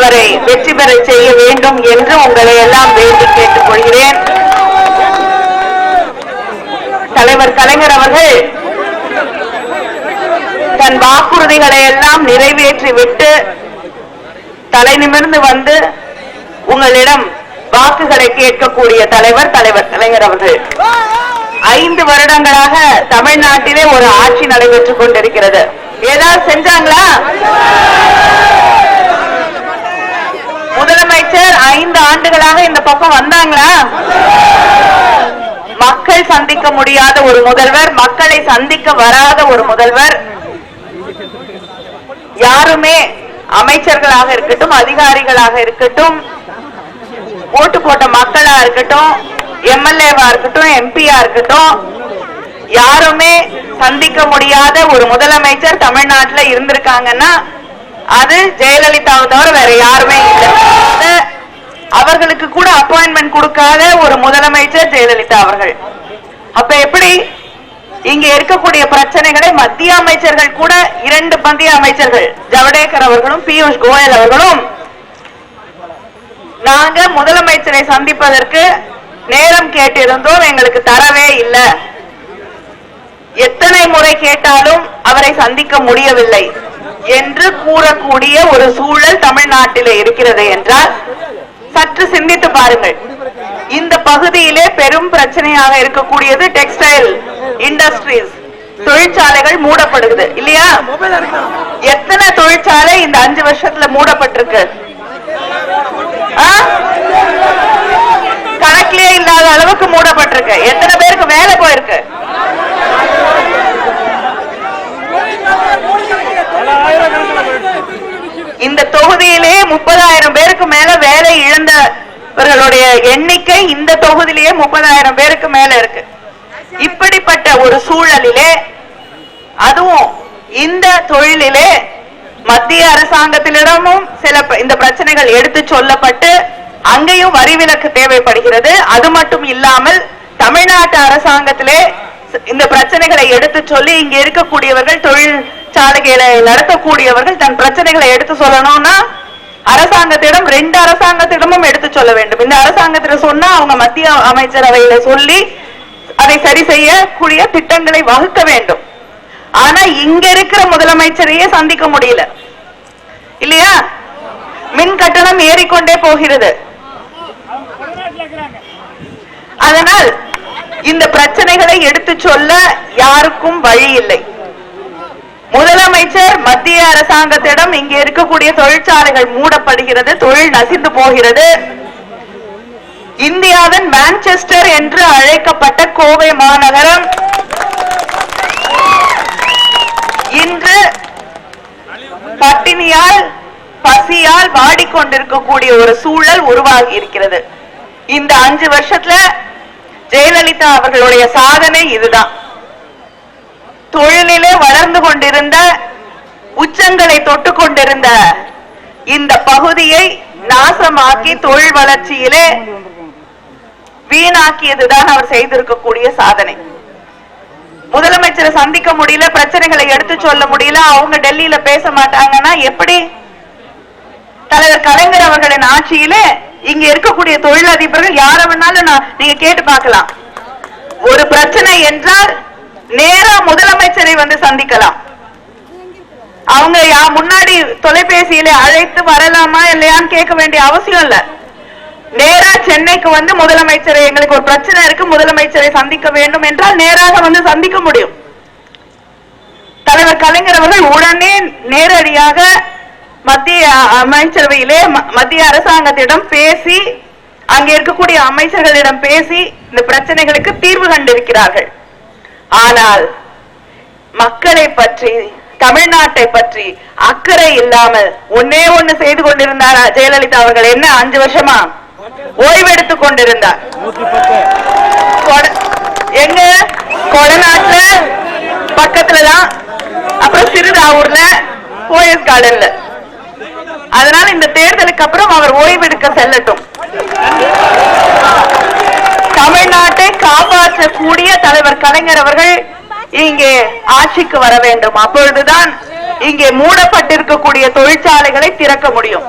அவரை வெற்றி பெற செய்ய வேண்டும் என்று உங்களை எல்லாம் வேண்டி கேட்டுக் கொள்கிறேன் தலைவர் கலைஞர் அவர்கள் தன் வாக்குறுதிகளை எல்லாம் நிறைவேற்றிவிட்டு தலை நிமிர்ந்து வந்து உங்களிடம் வாக்குகளை கேட்கக்கூடிய தலைவர் தலைவர் கலைஞர் அவர்கள். ஐந்து வருடங்களாக தமிழ்நாட்டிலே ஒரு ஆட்சி நடைபெற்றுக் கொண்டிருக்கிறது. ஏதாவது செஞ்சாங்களா? முதலமைச்சர் ஐந்து ஆண்டுகளாக இந்த பக்கம் வந்தாங்களா? மக்கள் சந்திக்க முடியாத ஒரு முதல்வர் மக்களை சந்திக்க வராத ஒரு முதல்வர். யாருமே அமைச்சர்களாக இருக்கட்டும் அதிகாரிகளாக இருக்கட்டும் ஓட்டு போட்ட மக்களா இருக்கட்டும் எம்எல்ஏவா இருக்கட்டும் எம்பியா இருக்கட்டும் யாருமே சந்திக்க முடியாத ஒரு முதலமைச்சர் தமிழ்நாட்டுல இருந்திருக்காங்கன்னா அது ஜெயலலிதாவை தவிர வேற யாருமே இல்லை. அவர்களுக்கு கூட அப்பாயின்மெண்ட் கொடுக்காத ஒரு முதலமைச்சர் ஜெயலலிதா அவர்கள். அப்ப எப்படி இங்க இருக்கக்கூடிய பிரச்சனைகளை மத்திய அமைச்சர்கள் கூட இரண்டு மத்திய அமைச்சர்கள் ஜவடேகர் அவர்களும் பியூஷ் கோயல் அவர்களும் நாங்க முதலமைச்சரை சந்திப்பதற்கு நேரம் கேட்டிருந்தோம் எங்களுக்கு தரவே இல்லை. எத்தனை முறை கேட்டாலும் அவரை சந்திக்க முடியவில்லை. என்று கூறக்கூடிய ஒரு சூழல் தமிழ்நாட்டிலே இருக்கிறது என்றால் சற்று சிந்தித்து பாருங்கள். இந்த பகுதியிலே பெரும் பிரச்சனையாக இருக்கக்கூடியது டெக்ஸ்டைல் இண்டஸ்ட்ரீஸ் தொழிற்சாலைகள் மூடப்படுகிறது. இல்லையா? எத்தனை தொழிற்சாலை இந்த அஞ்சு வருஷத்துல மூடப்பட்டிருக்கு? கணக்கிலே இல்லாத அளவுக்கு மூடப்பட்டிருக்கு. எத்தனை பேருக்கு வேலை போயிருக்கு? இந்த தொகுதியிலே முப்பதாயிரம் பேருக்கு மேல வேலை இழந்தவர்களுடைய எண்ணிக்கை இந்த தொகுதியிலேயே முப்பதாயிரம் பேருக்கு மேல இருக்கு. இப்படிப்பட்ட ஒரு சூழலிலே அதுவும் இந்த தொழிலிலே மத்திய அரசாங்கத்திலிடமும் சில ப- இந்த பிரச்சனைகள் எடுத்து சொல்லப்பட்டு அங்கேயும் வரி விலக்கு தேவைப்படுகிறது. அது மட்டும் இல்லாமல் தமிழ்நாட்டு அரசாங்கத்திலே இந்த பிரச்சனைகளை எடுத்து சொல்லி இங்க இருக்கக்கூடியவர்கள் தொழில் தொழிற்சாலைகளை நடத்தக்கூடியவர்கள் தன் பிரச்சனைகளை எடுத்து சொல்லணும்னா அரசாங்கத்திடம் ரெண்டு அரசாங்கத்திடமும் எடுத்து சொல்ல வேண்டும். இந்த அரசாங்கத்திடம் சொன்னா அவங்க மத்திய அமைச்சரவையில சொல்லி அதை சரி செய்யக்கூடிய திட்டங்களை வகுக்க வேண்டும். ஆனா இங்க இருக்கிற முதலமைச்சரையே சந்திக்க முடியல. இல்லையா? மின் கட்டணம் ஏறிக்கொண்டே போகிறது. அதனால் இந்த பிரச்சனைகளை எடுத்து சொல்ல யாருக்கும் வழி இல்லை. முதலமைச்சர் மத்திய அரசாங்கத்திடம் இங்கே இருக்கக்கூடிய தொழிற்சாலைகள் மூடப்படுகிறது தொழில் நசிந்து போகிறது. இந்தியாவின் மான்செஸ்டர் என்று அழைக்கப்பட்ட கோவை மாநகரம். இன்று பட்டினியால் பசியால் வாடிக்கொண்டிருக்கக்கூடிய ஒரு சூழல் உருவாகி இருக்கிறது. இந்த அஞ்சு வருஷத்துல ஜெயலலிதா அவர்களுடைய சாதனை இதுதான். தொழிலிலே வளர்ந்து கொண்டிருந்த உச்சங்களை தொட்டு கொண்டிருந்த இந்த பகுதியை நாசமாக்கி தொழில் வளர்ச்சியிலே வீணாக்கியதுதான் அவர் செய்திருக்கக்கூடிய சாதனை. முதலமைச்சரை சந்திக்க முடியல பிரச்சனைகளை எடுத்து சொல்ல முடியல அவங்க டெல்லியில பேச மாட்டாங்கன்னா எப்படி? தலைவர் கலைஞர் அவர்களின் ஆட்சியிலே இங்க இருக்கக்கூடிய தொழிலதிபர்கள் யார வேணாலும் நான் நீங்க கேட்டு பார்க்கலாம். ஒரு பிரச்சனை என்றால் நேரா முதலமைச்சரை வந்து சந்திக்கலாம். அவங்க யா முன்னாடி தொலைபேசியில அழைத்து வரலாமா இல்லையான்னு கேட்க வேண்டிய அவசியம் இல்ல. நேரா சென்னைக்கு வந்து முதலமைச்சரை எங்களுக்கு ஒரு பிரச்சனை இருக்கு முதலமைச்சரை சந்திக்க வேண்டும் என்றால் நேராக வந்து சந்திக்க முடியும். தலைவர் கலைஞர் அவர்கள் உடனே நேரடியாக மத்திய அமைச்சரவையிலே ம- மத்திய அரசாங்கத்திடம் பேசி அங்கே இருக்கக்கூடிய அமைச்சர்களிடம் பேசி இந்த பிரச்சனைகளுக்கு தீர்வு கண்டிருக்கிறார்கள். ஆனால் மக்களை பற்றி தமிழ்நாட்டை பற்றி அக்கறை இல்லாமல் ஒன்னே ஒண்ணு செய்து கொண்டிருந்தாரா ஜெயலலிதா அவர்கள்? என்ன அஞ்சு வருஷமா? ஓய்வெடுத்துக் கொண்டிருந்தார். கொட- எங்க? கொடநாட்டுல? பக்கத்துலதான். அப்புறம் சிறுதாவூர்ல போயஸ் கார்டன்ல அதனால இந்த தேர்தலுக்கு அப்புறம் அவர் ஓய்வெடுக்க செல்லட்டும் தமிழ்நாட்டை பேசக்கூடிய தலைவர் கலைஞர் அவர்கள் இங்கே ஆட்சிக்கு வர வேண்டும். அப்பொழுதுதான் இங்கே மூடப்பட்டிருக்கக்கூடிய தொழிற்சாலைகளை திறக்க முடியும்.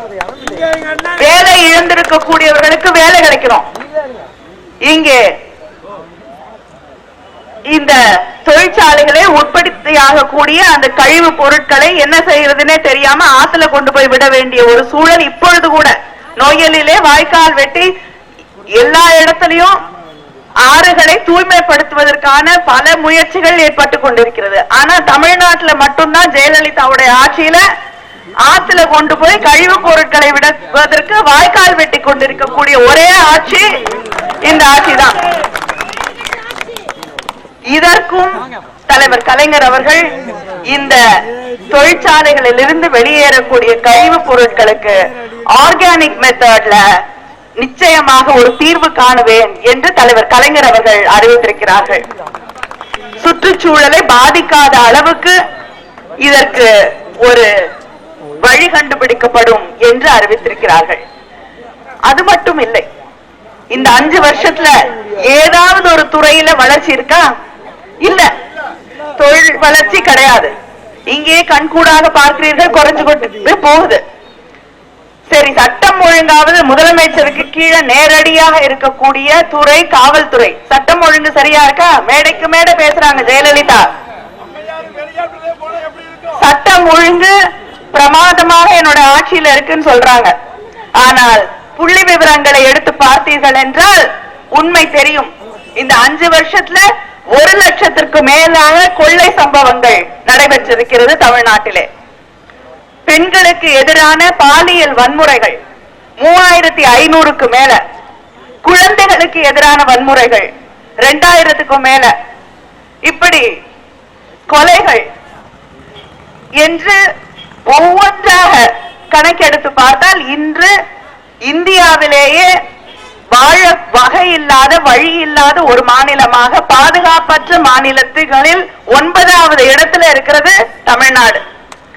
வேலை இழந்திருக்கக்கூடியவர்களுக்கு வேலை கிடைக்கிறோம். இங்கே இந்த தொழிற்சாலைகளை உற்பத்தியாக கூடிய அந்த கழிவு பொருட்களை என்ன செய்யறதுன்னே தெரியாம ஆத்துல கொண்டு போய் விட வேண்டிய ஒரு சூழல் இப்பொழுது கூட நோயலிலே வாய்க்கால் வெட்டி எல்லா இடத்துலயும் ஆறுகளை தூய்மைப்படுத்துவதற்கான பல முயற்சிகள் ஏற்பட்டு கொண்டிருக்கிறது. ஆனா தமிழ்நாட்டுல மட்டும்தான் ஜெயலலிதாவுடைய ஆட்சியில ஆத்துல கொண்டு போய் கழிவு பொருட்களை விடுவதற்கு வாய்க்கால் வெட்டி கொண்டிருக்கக்கூடிய ஒரே ஆட்சி இந்த ஆட்சி தான் இதற்கும் தலைவர் கலைஞர் அவர்கள் இந்த தொழிற்சாலைகளில் இருந்து வெளியேறக்கூடிய கழிவு பொருட்களுக்கு ஆர்கானிக் மெத்தட்ல நிச்சயமாக ஒரு தீர்வு காணுவேன் என்று தலைவர் கலைஞர் அவர்கள் அறிவித்திருக்கிறார்கள். சுற்றுச்சூழலை பாதிக்காத அளவுக்கு இதற்கு ஒரு வழி கண்டுபிடிக்கப்படும் என்று அறிவித்திருக்கிறார்கள். அது மட்டும் இல்லை இந்த அஞ்சு வருஷத்துல ஏதாவது ஒரு துறையில வளர்ச்சி இருக்கா? இல்ல. தொழில் வளர்ச்சி கிடையாது. இங்கே கண்கூடாக பார்க்கிறீர்கள் குறைஞ்சு கொண்டு போகுது. சரி சட்டம் ஒழுங்காவது முதலமைச்சருக்கு கீழே நேரடியாக இருக்கக்கூடிய துறை காவல்துறை. சட்டம் ஒழுங்கு சரியா இருக்கா? மேடைக்கு மேடை பேசுறாங்க ஜெயலலிதா. சட்டம் ஒழுங்கு பிரமாதமாக என்னோட ஆட்சியில இருக்குன்னு சொல்றாங்க. ஆனால் புள்ளி விவரங்களை எடுத்து பார்த்தீர்கள் என்றால் உண்மை தெரியும். இந்த அஞ்சு வருஷத்துல ஒரு லட்சத்திற்கு மேலாக கொள்ளை சம்பவங்கள் நடைபெற்றிருக்கிறது தமிழ்நாட்டிலே. பெண்களுக்கு எதிரான பாலியல் வன்முறைகள் மூவாயிரத்தி ஐநூறுக்கு மேல. குழந்தைகளுக்கு எதிரான வன்முறைகள் ரெண்டாயிரத்துக்கும் மேல. இப்படி கொலைகள் என்று ஒவ்வொன்றாக கணக்கெடுத்து பார்த்தால் இன்று இந்தியாவிலேயே வாழ வகை இல்லாத வழி இல்லாத ஒரு மாநிலமாக பாதுகாப்பற்ற மாநிலத்துகளில் ஒன்பதாவது இடத்துல இருக்கிறது தமிழ்நாடு.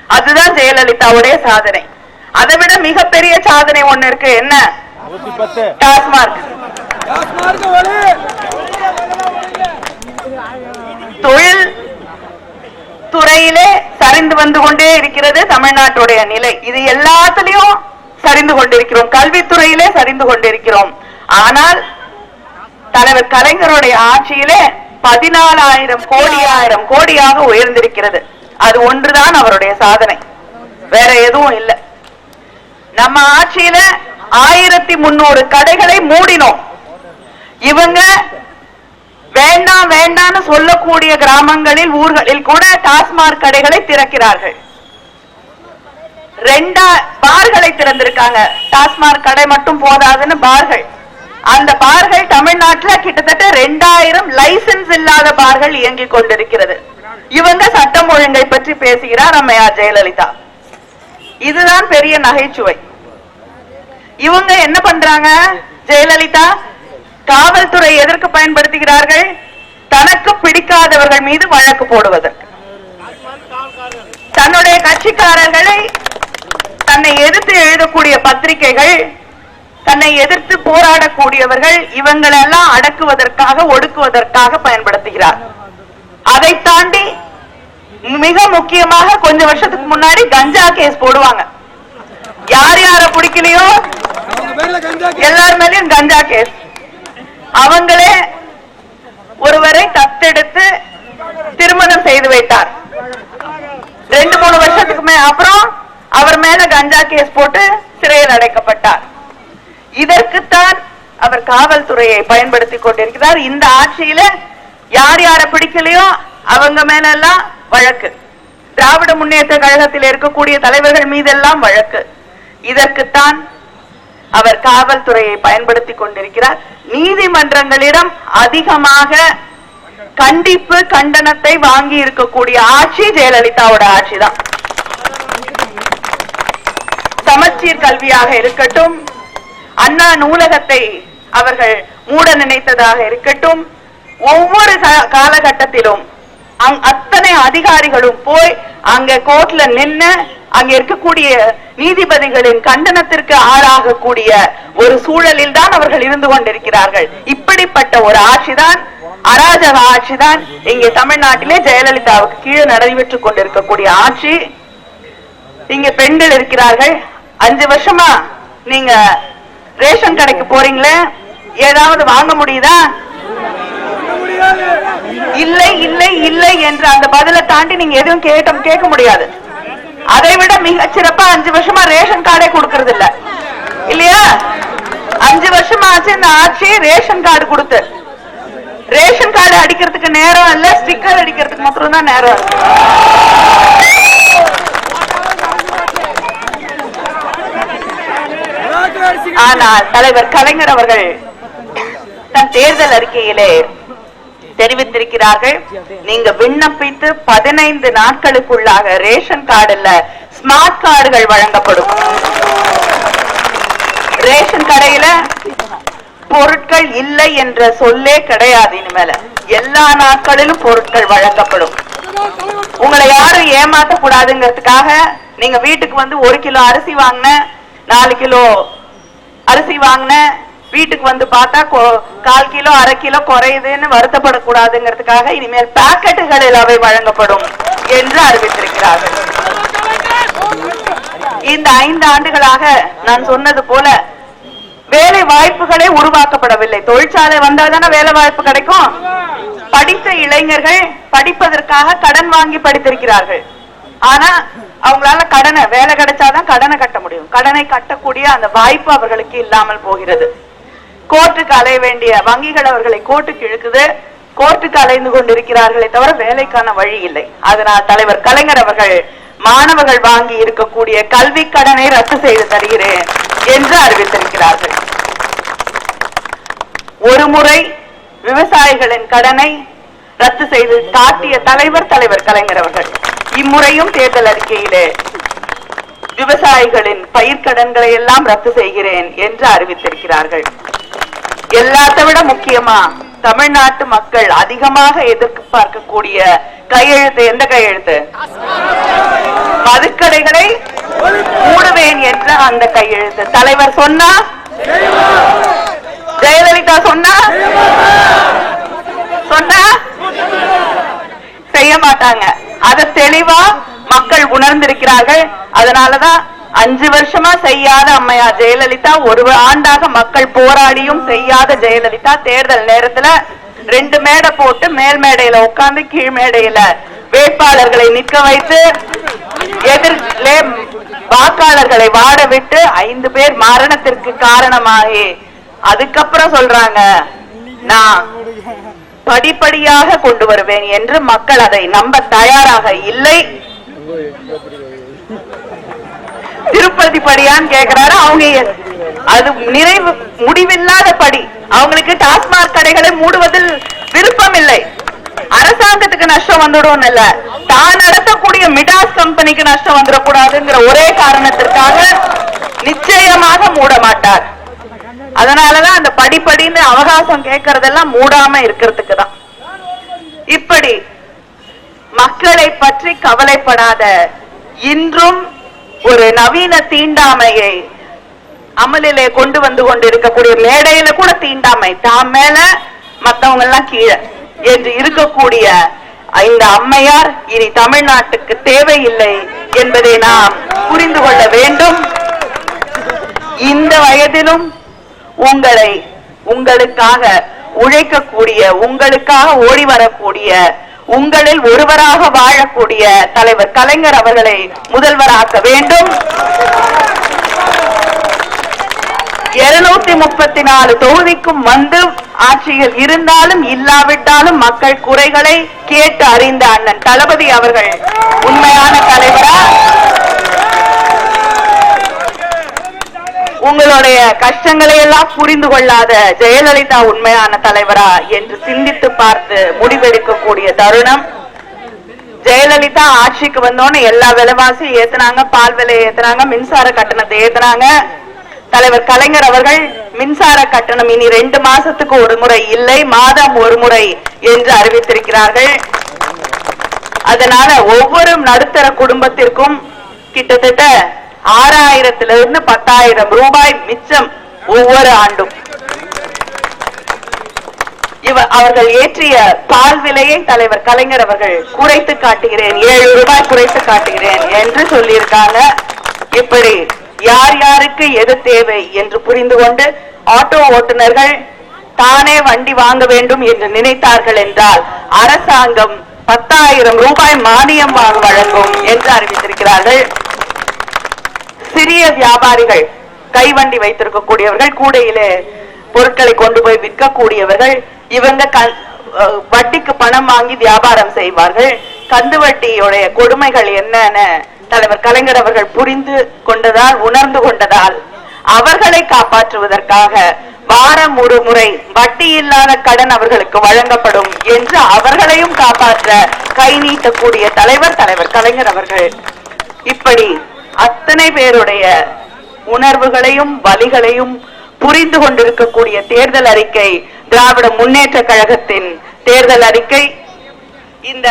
அதுதான் ஜெயலலிதாவுடைய சாதனை. அதை விட மிகப்பெரிய சாதனை ஒண்ணு இருக்கு. என்ன? டாஸ்மார்க். தொழில் துறையிலே சரிந்து வந்து கொண்டே இருக்கிறது தமிழ்நாட்டுடைய நிலை. இது எல்லாத்துலயும் சரிந்து கொண்டிருக்கிறோம். கல்வித்துறையிலே சரிந்து கொண்டிருக்கிறோம். ஆனால் தலைவர் கலைஞருடைய ஆட்சியிலே பதினாலாயிரம் கோடியாயிரம் கோடியாக உயர்ந்திருக்கிறது. அது ஒன்றுதான் அவருடைய சாதனை. வேற எதுவும் இல்லை. நம்ம ஆட்சியில ஆயிரத்தி முன்னூறு கடைகளை மூடினோம். இவங்க வேண்டாம் வேண்டாம்னு சொல்லக்கூடிய கிராமங்களில் ஊர்களில் கூட டாஸ்மாக் கடைகளை திறக்கிறார்கள். ரெண்டா பார்களை திறந்திருக்காங்க. டாஸ்மாக் கடை மட்டும் போதாதுன்னு பார்கள். அந்த பார்கள் தமிழ்நாட்டுல கிட்டத்தட்ட ரெண்டாயிரம் லைசென்ஸ் இல்லாத பார்கள் இயங்கிக் கொண்டிருக்கிறது. இவங்க சட்டம் ஒழுங்கை பற்றி பேசுகிறார் அம்மையார் ஜெயலலிதா. இதுதான் பெரிய நகைச்சுவை. இவங்க என்ன பண்றாங்க? ஜெயலலிதா காவல்துறை எதற்கு பயன்படுத்துகிறார்கள்? தனக்கு பிடிக்காதவர்கள் மீது வழக்கு போடுவதற்கு. தன்னுடைய கட்சிக்காரர்களை தன்னை எதிர்த்து எழுதக்கூடிய பத்திரிகைகள் தன்னை எதிர்த்து போராடக்கூடியவர்கள் இவங்களெல்லாம் அடக்குவதற்காக ஒடுக்குவதற்காக பயன்படுத்துகிறார். அதை தாண்டி மிக முக்கியமாக கொஞ்ச வருஷத்துக்கு முன்னாடி கஞ்சா கேஸ் போடுவாங்க. யார் யார பிடிக்கலையோ? எல்லார் மேலயும் கஞ்சா கேஸ். அவங்களே ஒருவரை தத்தெடுத்து திருமணம் செய்து வைத்தார். ரெண்டு மூணு வருஷத்துக்கு அப்புறம் அவர் மேல கஞ்சா கேஸ் போட்டு சிறையில் அடைக்கப்பட்டார். இதற்குத்தான் அவர் காவல்துறையை பயன்படுத்தி கொண்டிருக்கிறார். இந்த ஆட்சியில யார் யார பிடிக்கலையோ அவங்க மேல எல்லாம் வழக்கு. திராவிட முன்னேற்ற கழகத்தில் இருக்கக்கூடிய தலைவர்கள் மீதெல்லாம் வழக்கு. இதற்குத்தான் அவர் காவல்துறையை பயன்படுத்தி கொண்டிருக்கிறார். நீதிமன்றங்களிடம் அதிகமாக கண்டிப்பு கண்டனத்தை வாங்கி இருக்கக்கூடிய ஆட்சி ஜெயலலிதாவோட ஆட்சி தான் சமச்சீர் கல்வியாக இருக்கட்டும் அண்ணா நூலகத்தை அவர்கள் மூட நினைத்ததாக இருக்கட்டும் ஒவ்வொரு காலகட்டத்திலும் அத்தனை அதிகாரிகளும் போய் அங்க கோர்ட்ல நின்னு அங்க இருக்கக்கூடிய நீதிபதிகளின் கண்டனத்திற்கு ஆளாகக்கூடிய ஒரு சூழலில் தான் அவர்கள் இருந்து கொண்டிருக்கிறார்கள். இப்படிப்பட்ட ஒரு ஆட்சிதான் அராஜக ஆட்சிதான் இங்கே தமிழ்நாட்டிலே ஜெயலலிதாவுக்கு கீழே நடைபெற்றுக் கொண்டிருக்கக்கூடிய ஆட்சி. இங்க பெண்கள் இருக்கிறார்கள். அஞ்சு வருஷமா நீங்க ரேஷன் கடைக்கு போறீங்களே? ஏதாவது வாங்க முடியுதா? இல்லை. இல்லை என்ற அந்த பதிலை தாண்டி நீங்க எதுவும் கேட்ட கேட்க முடியாது. அதை விட மிக சிறப்பா அஞ்சு வருஷமா ரேஷன் கார்டே கொடுக்கறது இல்ல. இல்லையா? அஞ்சு வருஷமா ஆச்சு இந்த ஆட்சி ரேஷன் கார்டு கொடுத்து. ரேஷன் கார்டு அடிக்கிறதுக்கு நேரம் இல்ல ஸ்டிக்கர் அடிக்கிறதுக்கு மட்டும் தான் நேரம் ஆனால் தலைவர் கலைஞர் அவர்கள் தன் தேர்தல் அறிக்கையிலே தெரிவித்திருக்கிறார்கள். நீங்க விண்ணப்பித்து பதினைந்து நாட்களுக்குள்ளாக ரேஷன் கார்டுல ஸ்மார்ட் கார்டுகள் வழங்கப்படும். ரேஷன் கடையில பொருட்கள் இல்லை என்ற சொல்லே கிடையாது இனிமேல. எல்லா நாட்களிலும் பொருட்கள் வழங்கப்படும். உங்களை யாரும் ஏமாத்த கூடாதுங்கிறதுக்காக நீங்க வீட்டுக்கு வந்து ஒரு கிலோ அரிசி வாங்கின நாலு கிலோ அரிசி வாங்கின வீட்டுக்கு வந்து பார்த்தா கால் கிலோ அரை கிலோ குறையுதுன்னு வருத்தப்படக்கூடாதுங்கிறதுக்காக இனிமேல் பாக்கெட்டுகளில் அவை வழங்கப்படும் என்று அறிவித்திருக்கிறார்கள் இந்த ஐந்து ஆண்டுகளாக நான் சொன்னது போல வேலை வாய்ப்புகளே உருவாக்கப்படவில்லை. தொழிற்சாலை வந்தால் தானே வேலை வாய்ப்பு கிடைக்கும். படித்த இளைஞர்கள் படிப்பதற்காக கடன் வாங்கி படித்திருக்கிறார்கள். ஆனா அவங்களால கடனை வேலை கிடைச்சாதான் கடனை கட்ட முடியும். கடனை கட்டக்கூடிய அந்த வாய்ப்பு அவர்களுக்கு இல்லாமல் போகிறது. கோர்ட்டுக்கு அலைய வேண்டிய வங்கிகள் அவர்களை கோர்ட்டுக்கு இழுக்குது. கோர்ட்டுக்கு அலைந்து கொண்டிருக்கிறார்களே தவிர வேலைக்கான வழி இல்லை. அதனால் தலைவர் கலைஞர் அவர்கள் மாணவர்கள் வாங்கி இருக்கக்கூடிய கல்வி கடனை ரத்து செய்து தருகிறேன் என்று அறிவித்திருக்கிறார்கள். ஒரு முறை விவசாயிகளின் கடனை ரத்து செய்து காட்டிய தலைவர் தலைவர் கலைஞர் அவர்கள். இம்முறையும் தேர்தல் அறிக்கையிலே விவசாயிகளின் பயிர்க்கடன்களை எல்லாம் ரத்து செய்கிறேன் என்று அறிவித்திருக்கிறார்கள். எல்லாத்தை விட முக்கியமா தமிழ்நாட்டு மக்கள் அதிகமாக எதிர்பார்க்கக்கூடிய கையெழுத்து எந்த கையெழுத்து? மதுக்கடைகளை மூடுவேன் என்ற அந்த கையெழுத்து. தலைவர் சொன்னா? ஜெயலலிதா சொன்னா? சொன்னா? செய்ய மாட்டாங்க. அத தெளிவா மக்கள் உணர்ந்திருக்கிறார்கள். அதனாலதான் அஞ்சு வருஷமா செய்யாத அம்மையா ஜெயலலிதா ஒரு ஆண்டாக மக்கள் போராடியும் செய்யாத ஜெயலலிதா தேர்தல் நேரத்துல ரெண்டு மேடை போட்டு மேல் மேடையில உட்கார்ந்து கீழ் மேடையில வேட்பாளர்களை நிற்க வைத்து எதிர்லே வாக்காளர்களை வாட விட்டு ஐந்து பேர் மரணத்திற்கு காரணமாகி அதுக்கப்புறம் சொல்றாங்க நான் படிப்படியாக கொண்டு வருவேன் என்று மக்கள் அதை நம்ப தயாராக இல்லை. திருப்பதி படியான்னு கேக்குறாரு. அவங்க அது நிறைவு முடிவில்லாத படி. அவங்களுக்கு டாஸ்மாக் கடைகளை மூடுவதில் விருப்பம் இல்லை அரசாங்கத்துக்கு நஷ்டம் வந்துடும் இல்ல. தான் நடத்தக்கூடிய மிடாஸ் கம்பெனிக்கு நஷ்டம் வந்துடக்கூடாதுங்கிற ஒரே காரணத்திற்காக நிச்சயமாக மூட மாட்டார். அதனாலதான் அந்த படிப்படின்னு அவகாசம் கேட்கறதெல்லாம் மூடாம இருக்கிறதுக்கு தான். இப்படி மக்களை பற்றி கவலைப்படாத இன்றும் ஒரு நவீன தீண்டாமையை அமலிலே கொண்டு வந்து கொண்டிருக்கக்கூடிய மேடையில கூட தீண்டாமை. தான் மேல மத்தவங்க எல்லாம் கீழே. என்று இருக்கக்கூடிய இந்த அம்மையார் இனி தமிழ்நாட்டுக்கு தேவையில்லை என்பதை நாம் புரிந்து கொள்ள வேண்டும். இந்த வயதிலும் உங்களை உங்களுக்காக உழைக்கக்கூடிய உங்களுக்காக ஓடி வரக்கூடிய உங்களில் ஒருவராக வாழக்கூடிய தலைவர் கலைஞர் அவர்களை முதல்வராக்க வேண்டும். இருநூத்தி முப்பத்தி நாலு தொகுதிக்கும் வந்து ஆட்சியில் இருந்தாலும் இல்லாவிட்டாலும் மக்கள் குறைகளை கேட்டு அறிந்த அண்ணன் தளபதி அவர்கள் உண்மையான தலைவரா? உங்களுடைய கஷ்டங்களை எல்லாம் புரிந்து கொள்ளாத ஜெயலலிதா உண்மையான தலைவரா என்று சிந்தித்து பார்த்து முடிவெடுக்கக்கூடிய தருணம். ஜெயலலிதா ஆட்சிக்கு வந்தோன்னு எல்லா விலைவாசி ஏத்துனாங்க பால் விலை ஏத்துனாங்க மின்சார கட்டணத்தை ஏத்துனாங்க. தலைவர் கலைஞர் அவர்கள் மின்சார கட்டணம் இனி ரெண்டு மாசத்துக்கு ஒரு முறை இல்லை மாதம் ஒரு முறை என்று அறிவித்திருக்கிறார்கள். அதனால ஒவ்வொரு நடுத்தர குடும்பத்திற்கும் கிட்டத்தட்ட ஆறாயிரத்திலிருந்து பத்தாயிரம் ரூபாய் மிச்சம் ஒவ்வொரு ஆண்டும். இவ அவர்கள் ஏற்றிய பால் விலையை தலைவர் கலைஞர் அவர்கள் குறைத்து காட்டுகிறேன். ஏழு ரூபாய் குறைத்து காட்டுகிறேன் என்று சொல்லியிருக்காங்க. இப்படி யார் யாருக்கு எது தேவை என்று புரிந்து கொண்டு ஆட்டோ ஓட்டுநர்கள் தானே வண்டி வாங்க வேண்டும் என்று நினைத்தார்கள் என்றால் அரசாங்கம் பத்தாயிரம் ரூபாய் மானியம் வாங்க வழங்கும் என்று அறிவித்திருக்கிறார்கள். சிறிய வியாபாரிகள் கைவண்டி வைத்திருக்கக்கூடியவர்கள் கூடையிலே பொருட்களை கொண்டு போய் விற்கக்கூடியவர்கள் இவங்க வட்டிக்கு பணம் வாங்கி வியாபாரம் செய்வார்கள். கந்து வட்டியுடைய கொடுமைகள் என்னன்னு தலைவர் கலைஞர் அவர்கள் புரிந்து கொண்டதால் உணர்ந்து கொண்டதால் அவர்களை காப்பாற்றுவதற்காக வாரம் ஒரு முறை வட்டி இல்லாத கடன் அவர்களுக்கு வழங்கப்படும் என்று அவர்களையும் காப்பாற்ற கை நீட்டக்கூடிய தலைவர் தலைவர் கலைஞர் அவர்கள். இப்படி அத்தனை பேருடைய உணர்வுகளையும் வலிகளையும் புரிந்து கொண்டிருக்கக்கூடிய தேர்தல் அறிக்கை திராவிட முன்னேற்ற கழகத்தின் தேர்தல் அறிக்கை. இந்த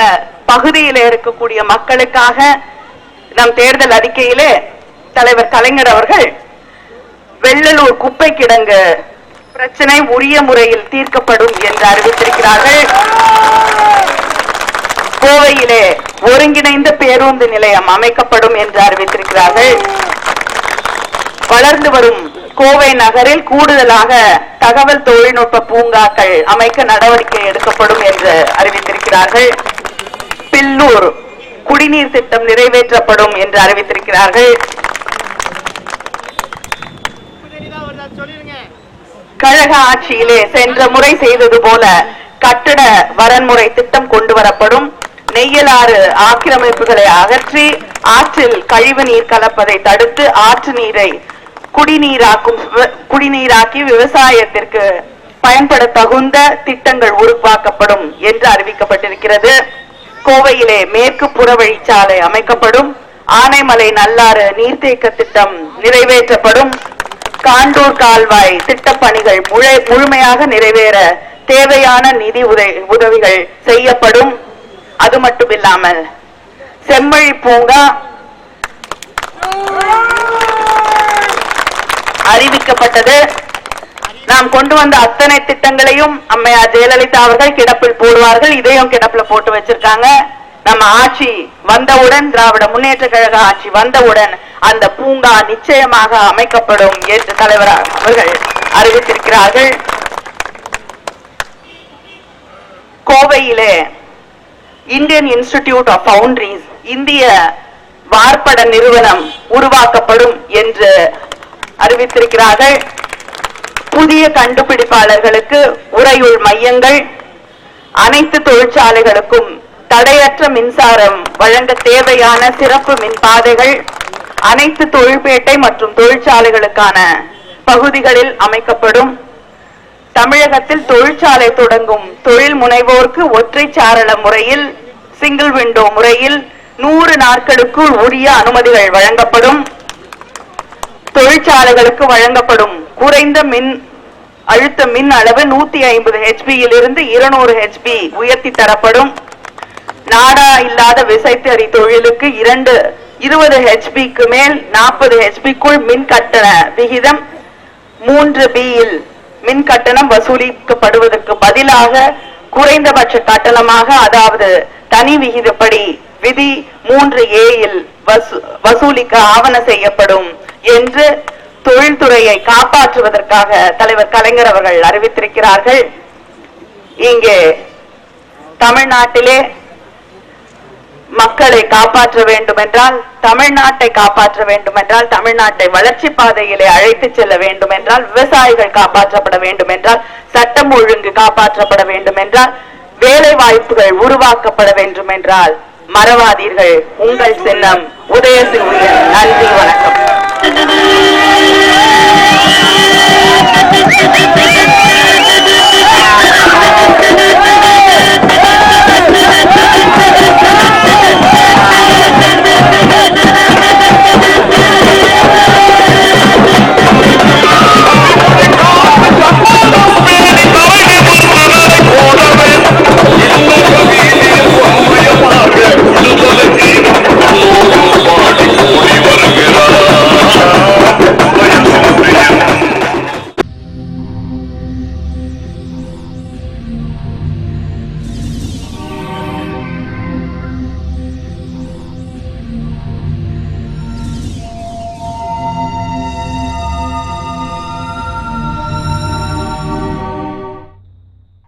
பகுதியில இருக்கக்கூடிய மக்களுக்காக நம் தேர்தல் அறிக்கையிலே தலைவர் கலைஞர் அவர்கள் வெள்ளலூர் குப்பை கிடங்கு பிரச்சனை உரிய முறையில் தீர்க்கப்படும் என்று அறிவித்திருக்கிறார்கள். கோவையிலே ஒருங்கிணைந்த பேருந்து நிலையம் அமைக்கப்படும் என்று அறிவித்திருக்கிறார்கள். வளர்ந்து வரும் கோவை நகரில் கூடுதலாக தகவல் தொழில்நுட்ப பூங்காக்கள் அமைக்க நடவடிக்கை எடுக்கப்படும் என்று அறிவித்திருக்கிறார்கள். பில்லூர் குடிநீர் திட்டம் நிறைவேற்றப்படும் என்று அறிவித்திருக்கிறார்கள். கழக ஆட்சியிலே சென்ற முறை செய்தது போல கட்டட வரன்முறை திட்டம் கொண்டு வரப்படும். நெய்யலாறு ஆக்கிரமிப்புகளை அகற்றி ஆற்றில் கழிவு நீர் கலப்பதை தடுத்து ஆற்று நீரை குடிநீராக்கும் குடிநீராக்கி விவசாயத்திற்கு பயன்பட தகுந்த திட்டங்கள் உருவாக்கப்படும் என்று அறிவிக்கப்பட்டிருக்கிறது. கோவையிலே மேற்கு புறவழிச்சாலை அமைக்கப்படும். ஆனைமலை நல்லாறு நீர்த்தேக்க திட்டம் நிறைவேற்றப்படும். காண்டூர் கால்வாய் திட்டப்பணிகள் முழு- முழுமையாக நிறைவேற தேவையான நிதி உதவி உதவிகள் செய்யப்படும். அது மட்டும் இல்லாமல் செம்மொழி பூங்கா அறிவிக்கப்பட்டது. நாம் கொண்டு வந்த அத்தனை திட்டங்களையும் அம்மையார் ஜெயலலிதா அவர்கள் கிடப்பில் போடுவார்கள். இதையும் கிடப்பில் போட்டு வச்சிருக்காங்க. நம்ம ஆட்சி வந்தவுடன் திராவிட முன்னேற்ற கழக ஆட்சி வந்தவுடன் அந்த பூங்கா நிச்சயமாக அமைக்கப்படும் என்று தலைவர் அவர்கள் அறிவித்திருக்கிறார்கள். கோவையிலே இந்தியன் இன்ஸ்டிடியூட் ஆஃப் பவுண்டரிஸ் இந்திய வார்ப்பட நிறுவனம் உருவாக்கப்படும் என்று அறிவித்திருக்கிறார்கள். புதிய கண்டுபிடிப்பாளர்களுக்கு உறையுள் மையங்கள் அனைத்து தொழிற்சாலைகளுக்கும் தடையற்ற மின்சாரம் வழங்க தேவையான சிறப்பு மின் பாதைகள் அனைத்து தொழிற்பேட்டை மற்றும் தொழிற்சாலைகளுக்கான பகுதிகளில் அமைக்கப்படும். தமிழகத்தில் தொழிற்சாலை தொடங்கும் தொழில் முனைவோருக்கு ஒற்றை சாளர முறையில் சிங்கிள் விண்டோ முறையில் நூறு நாட்களுக்குள் உரிய அனுமதிகள் வழங்கப்படும். தொழிற்சாலைகளுக்கு வழங்கப்படும் குறைந்த மின் அழுத்த மின் அளவு நூத்தி ஐம்பது ஹெச்பியில் இருந்து இருநூறு ஹெச்பி உயர்த்தி தரப்படும். நாடா இல்லாத விசைத்தறி தொழிலுக்கு இரண்டு இருபது ஹெச்பிக்கு மேல் நாற்பது ஹெச்பிக்குள் மின் கட்டண விகிதம் மூன்று பியில் மின் கட்டணம் வசூலிக்கப்படுவதற்கு பதிலாக குறைந்தபட்ச கட்டணமாக அதாவது தனி விகிதப்படி விதி மூன்று ஏயில் வசூலிக்க ஆவண செய்யப்படும் என்று தொழில்துறையை காப்பாற்றுவதற்காக தலைவர் கலைஞர் அவர்கள் அறிவித்திருக்கிறார்கள். இங்கே தமிழ்நாட்டிலே மக்களை காப்பாற்ற வேண்டும் என்றால் தமிழ்நாட்டை காப்பாற்ற வேண்டும் என்றால் தமிழ்நாட்டை வளர்ச்சி பாதையிலே அழைத்து செல்ல வேண்டும் என்றால் விவசாயிகள் காப்பாற்றப்பட வேண்டும் என்றால் சட்டம் ஒழுங்கு காப்பாற்றப்பட வேண்டும் என்றால் வேலை வாய்ப்புகள் உருவாக்கப்பட வேண்டும் என்றால் மறவாதீர்கள். உங்கள் சின்னம் உதயசூரியன் நன்றி வணக்கம்.